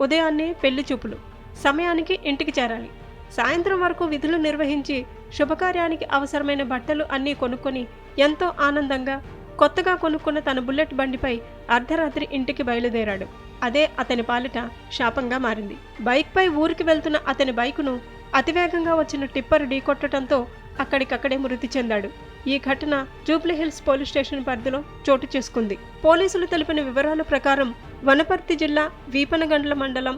ఉదయాన్నే పెళ్ళి చూపులు. సమయానికి ఇంటికి చేరాలి. సాయంత్రం వరకు విధులు నిర్వహించి శుభకార్యానికి అవసరమైన బట్టలు అన్నీ కొనుక్కొని ఎంతో ఆనందంగా కొత్తగా కొనుక్కున్న తన బుల్లెట్ బండిపై అర్ధరాత్రి ఇంటికి బయలుదేరాడు. అదే అతని పాలిట శాపంగా మారింది. బైక్పై ఊరికి వెళ్తున్న అతని బైకును అతివేగంగా వచ్చిన టిప్పర్ ఢీకొట్టడంతో అక్కడికక్కడే మృతి చెందాడు. ఈ ఘటన జూబ్లీహిల్స్ పోలీస్ స్టేషన్ పరిధిలో చోటు చేసుకుంది. పోలీసులు తెలిపిన వివరాల ప్రకారం వనపర్తి జిల్లా వీపనగండ్ల మండలం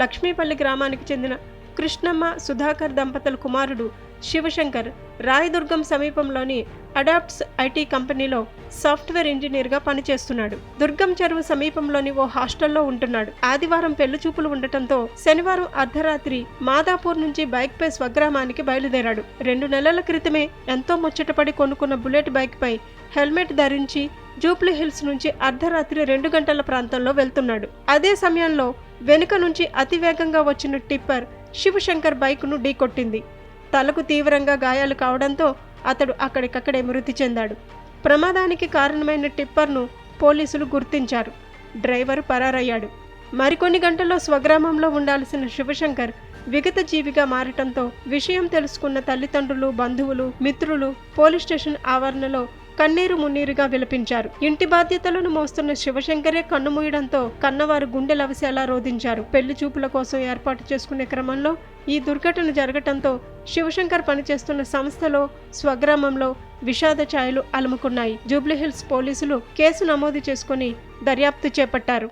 లక్ష్మీపల్లి గ్రామానికి చెందిన కృష్ణమ్మ సుధాకర్ దంపతుల కుమారుడు శివశంకర్ రాయదుర్గం సమీపంలోని అడాప్ట్స్ ఐటీ కంపెనీలో సాఫ్ట్వేర్ ఇంజనీర్గా పనిచేస్తున్నాడు. దుర్గం చెరువు సమీపంలోని ఓ హాస్టల్లో ఉంటున్నాడు. ఆదివారం పెళ్ళి చూపులు ఉండటంతో శనివారం అర్ధరాత్రి మాదాపూర్ నుంచి బైక్పై స్వగ్రామానికి బయలుదేరాడు. రెండు నెలల క్రితమే ఎంతో ముచ్చటపడి కొనుక్కున్న బుల్లెట్ బైక్పై హెల్మెట్ ధరించి జూప్లీ హిల్స్ నుంచి అర్ధరాత్రి రెండు గంటల ప్రాంతంలో వెళ్తున్నాడు. అదే సమయంలో వెనుక నుంచి అతివేగంగా వచ్చిన టిప్పర్ శివశంకర్ బైక్ను ఢీకొట్టింది. తలకు తీవ్రంగా గాయాలు కావడంతో అతడు అక్కడికక్కడే మృతి చెందాడు. ప్రమాదానికి కారణమైన టిప్పర్ను పోలీసులు గుర్తించారు. డ్రైవర్ పరారయ్యాడు. మరికొన్ని గంటల్లో స్వగ్రామంలో ఉండాల్సిన శివశంకర్ విగత జీవిగా మారటంతో విషయం తెలుసుకున్న తల్లిదండ్రులు బంధువులు మిత్రులు పోలీస్ స్టేషన్ ఆవరణలో కన్నీరు మున్నీరుగా విలపించారు. ఇంటి బాధ్యతలను మోస్తున్న శివశంకరే కన్నుమూయడంతో కన్నవారు గుండె లవసేలా రోధించారు. పెళ్ళి చూపుల కోసం ఏర్పాటు చేసుకునే క్రమంలో ఈ దుర్ఘటన జరగటంతో శివశంకర్ పనిచేస్తున్న సంస్థలో స్వగ్రామంలో విషాద ఛాయలు అలుముకున్నాయి. జూబ్లీహిల్స్ పోలీసులు కేసు నమోదు చేసుకుని దర్యాప్తు చేపట్టారు.